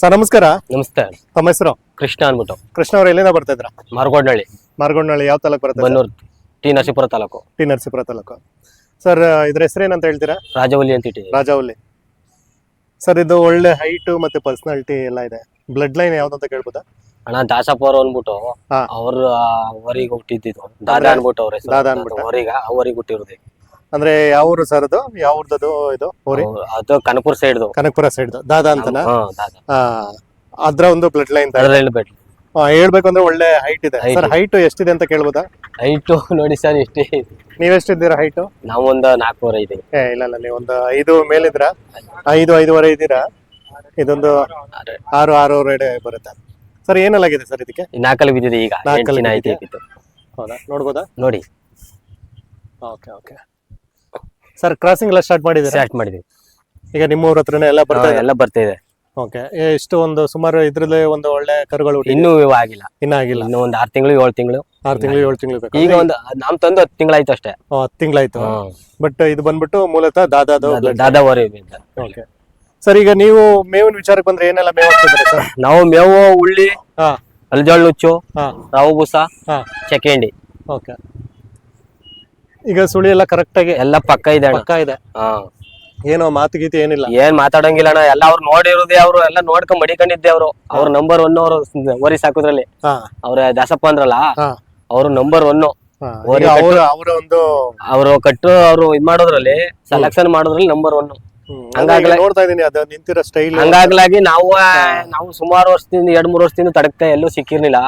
Sir ನಮಸ್ಕಾರ. ನಮಸ್ತೆ. ತಮ್ಮ ಹೆಸರು? ಕೃಷ್ಣ ಅನ್ಬಿಟ್ಟು. ಕೃಷ್ಣ ಅವ್ರು ಎಲ್ಲಿಂದ ಬರ್ತಾ ಇದ್ರ ಮಾರ್ಗೋಡ್ನಳ್ಳಿ. ಮಾರ್ಗೊಂಡ್ನಳ್ಳಿ ಯಾವ ತಾಲೂಕು ಬರುತ್ತೆ? Bannur T Narasipura taluk. T Narasipura taluk. Sir ಇದ್ರ ಹೆಸರೇನಂತ ಹೇಳ್ತೀರಾ? ರಾಜವಲ್ಲಿ ಅಂತ ಇಟ್ಟಿ ರಾಜಾವಲ್ಲಿ. ಸರ್ ಇದು ಒಳ್ಳೆ ಹೈಟ್ ಮತ್ತೆ ಪರ್ಸನಾಲಿಟಿ ಎಲ್ಲ ಇದೆ. ಬ್ಲಡ್ ಲೈನ್ ಯಾವ್ದು ಅಂತ ಕೇಳ್ಬೋದಾ? ಅಣ್ಣ ದಾಸಪ್ಪ ಅವ್ರು ಅನ್ಬಿಟ್ಟು ಹಾ. ಅವ್ರ ಅವರಿಗೆ ಹುಟ್ಟಿದ್ದು ದಾದಾ ಅನ್ಬಿಟ್ಟು ಅವ್ರ ದಾದಾ ಅನ್ಬಿಟ್ಟು. ಅವರಿಗೆ ಅವರಿಗೆ ಹುಟ್ಟಿರೋದು ಅಂದ್ರೆ ಯಾವ ಊರು ಸರ್ ಅದು? ಯಾವ ಊರ್ದದು ಇದು ಊರಿ? ಅದು ಕನಕಪುರ ಸೈಡ್ದು ಕನಕಪುರ ಸೈಡ್ ದಾದಾ ಅಂತನಾ? ಆ, ಅದ್ರ ಒಂದು ಬ್ಲಡ್ ಲೈನ್ ಹೇಳ್ಬೇಕು ಅಂದ್ರೆ ಒಳ್ಳೆ ಹೈಟ್ ಇದೆ. Height sir. ಹೈಟ್ ಎಷ್ಟಿದೆ ಅಂತ ಕೇಳ್ಬೋದಾ? ಹೈಟು ನೋಡಿ ಸರ್ ಎಷ್ಟೇ ನೀವೆಷ್ಟಿದ್ದೀರಾ ಹೈಟ್ ನಾವೊಂದು ನಾಲ್ಕೂವರೆ ಇದ್ದೀವಿ. ಏ ಇಲ್ಲ ಇಲ್ಲ ನೀವು ಒಂದು ಐದು ಮೇಲಿದ್ರ ಐದು ಐದುವರೆ ಇದ್ದೀರಾ? ಇದೊಂದು. ಆರು. ಆರೂವರೆ ಬರುತ್ತೆ. ಸರ್ ಏನಲ್ಲಾಗಿದೆ ಸರ್ ಇದಕ್ಕೆ? ಈ ನಾಲ್ಕಲ್ಲಿ ಬಿದ್ದಿದೆ ಈಗ. ನಾಲ್ಕಲ್ಲಿ ಎಂಟು ದಿನ ಐತಿ ಬಿದ್ದಿದೆ. ಹೌದಾ? ನೋಡ್ಬೋದಾ? ನೋಡಿ. Okay okay. ಸರ್ ಕ್ರಾಸಿಂಗ್ ಎಲ್ಲ ಸ್ಟಾರ್ಟ್ ಮಾಡಿದ್ದೀರಾ? ಸ್ಟಾರ್ಟ್ ಮಾಡಿದೀವಿ ಈಗ ನಿಮ್ಮ ಊರ ಹತ್ರನೇ ಎಲ್ಲ ಬರ್ತಾ ಇದೆ? ಎಲ್ಲ ಬರ್ತಾ ಇದೆ. ಓಕೆ ಎಷ್ಟು ಒಂದು ಸುಮಾರು ಇದ್ರಲ್ಲೇ ಒಂದು ಒಳ್ಳೆ ಕರುಗಳು. ಇನ್ನೂ ಆಗಿಲ್ಲ. ಇನ್ನ ಆಗಿಲ್ಲ. ಇನ್ನು ಒಂದು ಆರು ತಿಂಗಳು ಏಳು ತಿಂಗಳು. ಆರು ತಿಂಗಳು ಏಳು ತಿಂಗಳು ಬೇಕು? ಈಗ ಒಂದು ನಾವ್ ತಂದು ಹತ್ತು ತಿಂಗಳಾಯ್ತು ಅಷ್ಟೇ. ಹತ್ತು ತಿಂಗಳಾಯ್ತು. ಬಟ್ ಇದು ಬಂದ್ಬಿಟ್ಟು ಮೂಲತಃ ದಾದಾದು ದಾದಾ- ದಾದಾವರಿ. ಓಕೆ ಸರ್ ಈಗ ನೀವು ಮೇವಿನ ವಿಚಾರಕ್ಕೆ ಬಂದ್ರೆ ಏನೆಲ್ಲ ಮೇವು ಹಾಕ್ತಿದ್ರೆ ಸರ್ ನಾವು ಮೇವು ಉಳ್ಳಿ ಅಲ್ಜೋಳ್ ನುಚ್ಚು ಹಾ. ರಾವು ಬೂಸ ಹಾ. ಚಕೆಂಡಿ ಓಕೆ ಈಗ ಸುಳಿ ಎಲ್ಲ ಕರೆಕ್ಟ್ ಆಗಿ ಎಲ್ಲ ಪಕ್ಕ ಇದೆ ಅಣ್ಣ. ಪಕ್ಕ ಇದೆ. ಹಾ. ಏನೋ ಮಾತು ಗೀತಿ ಏನಿಲ್ಲ. ಏನ್ ಮಾತಾಡಂಗಿಲ್ಲ ಅಣ್ಣ. ಎಲ್ಲ ಅವ್ರು ನೋಡಿರೋದೇ ಅವ್ರು ಎಲ್ಲ ನೋಡ್ಕೊಂಡ್ ಮಡಿಕೊಂಡಿದ್ದೆ ಅವರು. ಅವ್ರ ನಂಬರ್ ಒನ್ ಅವರು ವರಿ ಸಾಕುದ್ರಲ್ಲಿ. ಹಾ. ಅವ್ರ ದಾಸಪ್ಪ ಅಂದ್ರಲ್ಲ ಹಾ. ಅವರು ನಂಬರ್ ಒನ್ ಹಾ. ಓರಿ ಈಗ ಅವ್ರ ಅವರ ಒಂದು ಅವರು ಕಟ್ಟು ಅವರು ಇದ್ ಮಾಡೋದ್ರಲ್ಲಿ ಸೆಲೆಕ್ಷನ್ ಮಾಡೋದ್ರಲ್ಲಿ ನಂಬರ್ ಒನ್ ನೋಡ್ತಾ ಇದೀನಿ ಅದು ನಿಂತಿರೋ ಸ್ಟೈಲ್ ಹಂಗಾಗ್ಲಾಗಿ ನಾವು ನಾವು ಸುಮಾರು ವರ್ಷದಿಂದ ಎರಡ್ ಮೂರ್ ವರ್ಷದಿಂದ ತಡಕ್ತಾ ಎಲ್ಲೂ ಸಿಕ್ಕಿರ್ಲಿಲ್ಲ.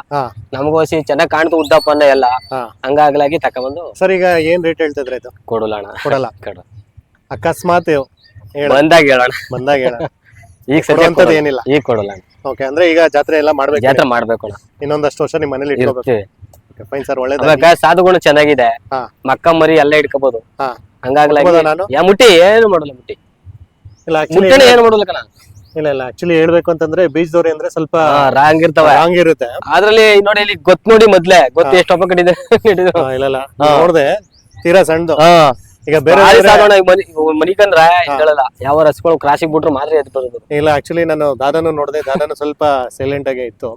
ನಮಗೋಸಿ ಚೆನ್ನಾಗ್ ಕಾಣ್ತು ಉದ್ದಪ್ಪನ್ನ ಎಲ್ಲ. ಹಂಗಾಗ್ಲಾಗಿ ತಕೊಂಬಂದು ಸರ್ ಈಗ ಏನ್ ರೇಟ್ ಹೇಳ್ತಾ ಇದ್ರೆ ಇದು? ಕೊಡಲ್ಲ ಅಣ್ಣ. ಕೊಡಲ್ಲ. ಕೊಡು. ಅಕಸ್ಮಾತ್ ಬಂದಾಗ ಹೇಳೋಣ ಬಂದಾಗ ಈಗ ಏನಿಲ್ಲ. ಈಗ ಕೊಡಲ್ಲ ಓಕೆ ಅಂದ್ರೆ ಈಗ ಜಾತ್ರೆ ಎಲ್ಲ ಮಾಡ್ಬೇಕು. ಜಾತ್ರೆ ಮಾಡ್ಬೇಕು ಅಣ್ಣ. ಇನ್ನೊಂದಷ್ಟು ವರ್ಷ ನಿಮ್ಮ ಮನೇಲಿ ಇಟ್ಕೋಬೇಕು. ಫೈನ್ ಸರ್ ಒಳ್ಳೇದ ಸಾಧುಗುಣ ಚೆನ್ನಾಗಿದೆ. ಮಕ್ಕ ಮರಿ ಎಲ್ಲ ಇಟ್ಕೋಬಹುದು ಹಾ. ಹಂಗಾಗ್ಲಾಗಿ ಮುಟ್ಟಿ ಏನು ಮಾಡಲ್ಲ ಮುಟ್ಟಿ. ಇಲ್ಲ ಆಕ್ಚುಲಿ ಮುಟ್ಟಣೆ ಏನು ಇಲ್ಲ ಇಲ್ಲ ಆಕ್ಚುಲಿ ಹೇಳ್ಬೇಕು ಅಂತಂದ್ರೆ ಬೀಜದವ್ರಿ ಅಂದ್ರೆ ಸ್ವಲ್ಪ ರಾಂಗ್ ಇರ್ತಾವ. ರಾಂಗ್ ಇರುತ್ತೆ. ಅದ್ರಲ್ಲಿ ನೋಡಿ ಇಲ್ಲಿ ಗೊತ್ತು ನೋಡಿ ಮೊದ್ಲೇ ಗೊತ್ತು ಎಷ್ಟು ಹಬ್ಬ ಕಟ್ಟಿದೆ ಹಾ, ಇಲ್ಲ ಇಲ್ಲ. ನೋಡ್ದೆ ತೀರಾ ಸಣ್ಣದು. ಈಗ ಬೇರೆ ಬೇರೆ- ಮನಿ ಮನಿಕಂದ್ರ ಹೇಳಲ್ಲ ಯಾವ ರಸ್ಗಳು ಕ್ರಾಸಿಗೆ ಬಿಟ್ರು ಮಾತ್ರ ಎದ್ದು ಬರೋದು. ಇಲ್ಲ ಆಕ್ಚುಲಿ ನಾನು ದಾದಾನು ನೋಡ್ದೆ ದಾದಾನು ಸ್ವಲ್ಪ ಸೈಲೆಂಟ್ ಆಗಿ ಇತ್ತು.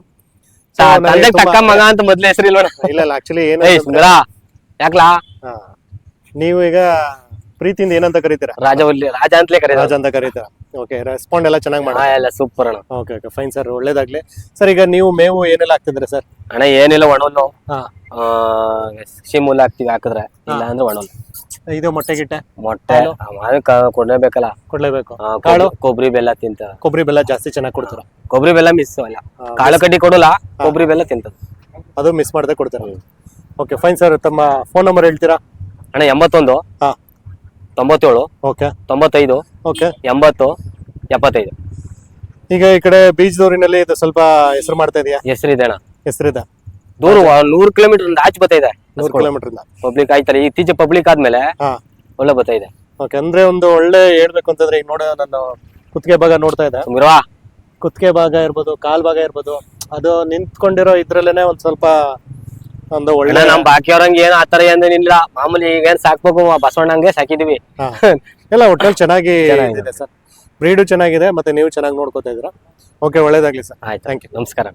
So, ನನಗೆ ತಂದೆ ತುಂಬಾ- ತಕ್ಕ ಮಗ ಅಂತ ಮೊದ್ಲೇ ಹೆಸರಿಲ್ವಣ ಇಲ್ಲ ಇಲ್ಲ ಆಕ್ಚುಲಿ ಏನು ಏಯ್ ಸುಂದರ ಯಾಕ್ಲಾ? ನೀವು ಈಗ ಪ್ರೀತಿಯಿಂದ ಏನಂತ ಕರೀತೀರಾ? ರಾಜವಲ್ಲಿ ರಾಜ ಅಂತಲೇ ಕರೀತಾರೆ. ರಾಜ ಅಂತ ಕರೀತೀರಾ? ಓಕೆ ರೆಸ್ಪಾಂಡ್ ಎಲ್ಲ ಚೆನ್ನಾಗಿ ಮಾಡಿ. ಹಾ ಎಲ್ಲ ಸೂಪರ್ ಅಣ್ಣ. ಓಕೆ ಓಕೆ ಫೈನ್ ಸರ್ ಒಳ್ಳೇದಾಗ್ಲಿ. ಸರ್ ಈಗ ನೀವು ಮೇವು ಏನೆಲ್ಲ ಹಾಕ್ತಿದ್ರೆ ಸರ್ ಅಣ್ಣ ಏನಿಲ್ಲ ಒಣಲ್ಲು ಹಾ. ಶಿಮೂಲ ಹಾಕ್ತಿವಿ ಹಾಕಿದ್ರೆ. ಇಲ್ಲ ಅಂದ್ರೆ ಒಣಲ್ ಇದು ಮೊಟ್ಟೆ ಗಿಟ್ಟೆ? ಮೊಟ್ಟೆ ಕೊಡ್ಲೇಬೇಕಲ್ಲ ಕೊಡ್ಲೇಬೇಕು. ಆ, ಕೊಬ್ಬರಿ- ಕಾಳು? ಕೊಬ್ಬರಿ ಬೆಲ್ಲ ತಿಂತ ಕೊಬ್ಬರಿ ಬೆಲ್ಲ ಜಾಸ್ತಿ ಚೆನ್ನಾಗಿ ಕೊಡ್ತಾರ? ಕೊಬ್ಬರಿ ಬೆಲ್ಲ ಮಿಸ್ ಅಲ್ಲ. ಕಾಳು ಕಡ್ಡಿ ಕೊಡಲ್ಲ ಕೊಬ್ಬರಿ ಬೆಲ್ಲ ತಿಂತದ. ಅದು ಮಿಸ್ ಮಾಡದೆ ಕೊಡ್ತೀರಾ. ಓಕೆ ಫೈನ್ ಸರ್ ತಮ್ಮ ಫೋನ್ ನಂಬರ್ ಹೇಳ್ತೀರಾ? ಅಣ್ಣ ಎಂಬತ್ತೊಂದು. ಹಾ. ತೊಂಬತ್ತೇಳು ಓಕೆ. ತೊಂಬತ್ತೈದು ಓಕೆ. ಎಂಬತ್ತು ಎಪ್ಪತ್ತೈದು. ಈಗ ಈ ಕಡೆ ಬೀಜದೂರಿನಲ್ಲಿ ಇದು ಸ್ವಲ್ಪ ಹೆಸರು ಮಾಡ್ತಾ ಇದೆಯಾ? ಹೆಸರಿದೆ ಅಣ್ಣ. ಹೆಸರಿದೆ. ದೂರ ನೂರು ಕಿಲೋಮೀಟರ್ ಆಚೆ ಇದೆ. ನೂರು ಕಿಲೋಮೀಟರ್ ಇಂದ ಪಬ್ಲಿಕ್ ಆಯ್ತಾರೆ ಇತ್ತೀಚೆ ಪಬ್ಲಿಕ್ ಆದ್ಮೇಲೆ ಹಾ. ಒಳ್ಳೆ ಇದೆ. ಓಕೆ ಅಂದ್ರೆ ಒಂದು ಒಳ್ಳೆ ಹೇಳ್ಬೇಕು ಅಂತಂದ್ರೆ ಈಗ ನೋಡ ನಾನು ಕುತ್ತಿಗೆ ಭಾಗ ನೋಡ್ತಾ ಇದೆ. ಸುಮಿರ್ವಾ ಕುತ್ತಿಗೆ ಭಾಗ ಇರ್ಬೋದು ಕಾಲ್ ಭಾಗ ಇರ್ಬೋದು ಅದು ನಿಂತ್ಕೊಂಡಿರೋ ಇದ್ರಲ್ಲೇನೆ ಒಂದ್ ಸ್ವಲ್ಪ ಒಂದು ಒಳ್ಳೆ ನಮ್ ಬಾಕಿಯವ್ರಂಗ ಏನ್ ಆತರ ಏನಿಲ್ಲ. ಮಾಮೂಲಿ ಈಗ ಏನ್ ಸಾಕ್ಬೇಕು ಬಸವಣ್ಣಂಗೆ ಸಾಕಿದೀವಿ. ಎಲ್ಲ ಒಟ್ಟಲ್ಲಿ ಚೆನ್ನಾಗಿ ಇದೆ ಸರ್. ಬ್ರೀಡು ಚೆನ್ನಾಗಿದೆ ಮತ್ತೆ ನೀವು ಚೆನ್ನಾಗಿ ನೋಡ್ಕೋತಾ ಇದ್ದೀರಾ. ಓಕೆ ಒಳ್ಳೇದಾಗ್ಲಿ ಸರ್. ಆಯ್ತು. ಥ್ಯಾಂಕ್ ಯು ನಮಸ್ಕಾರ.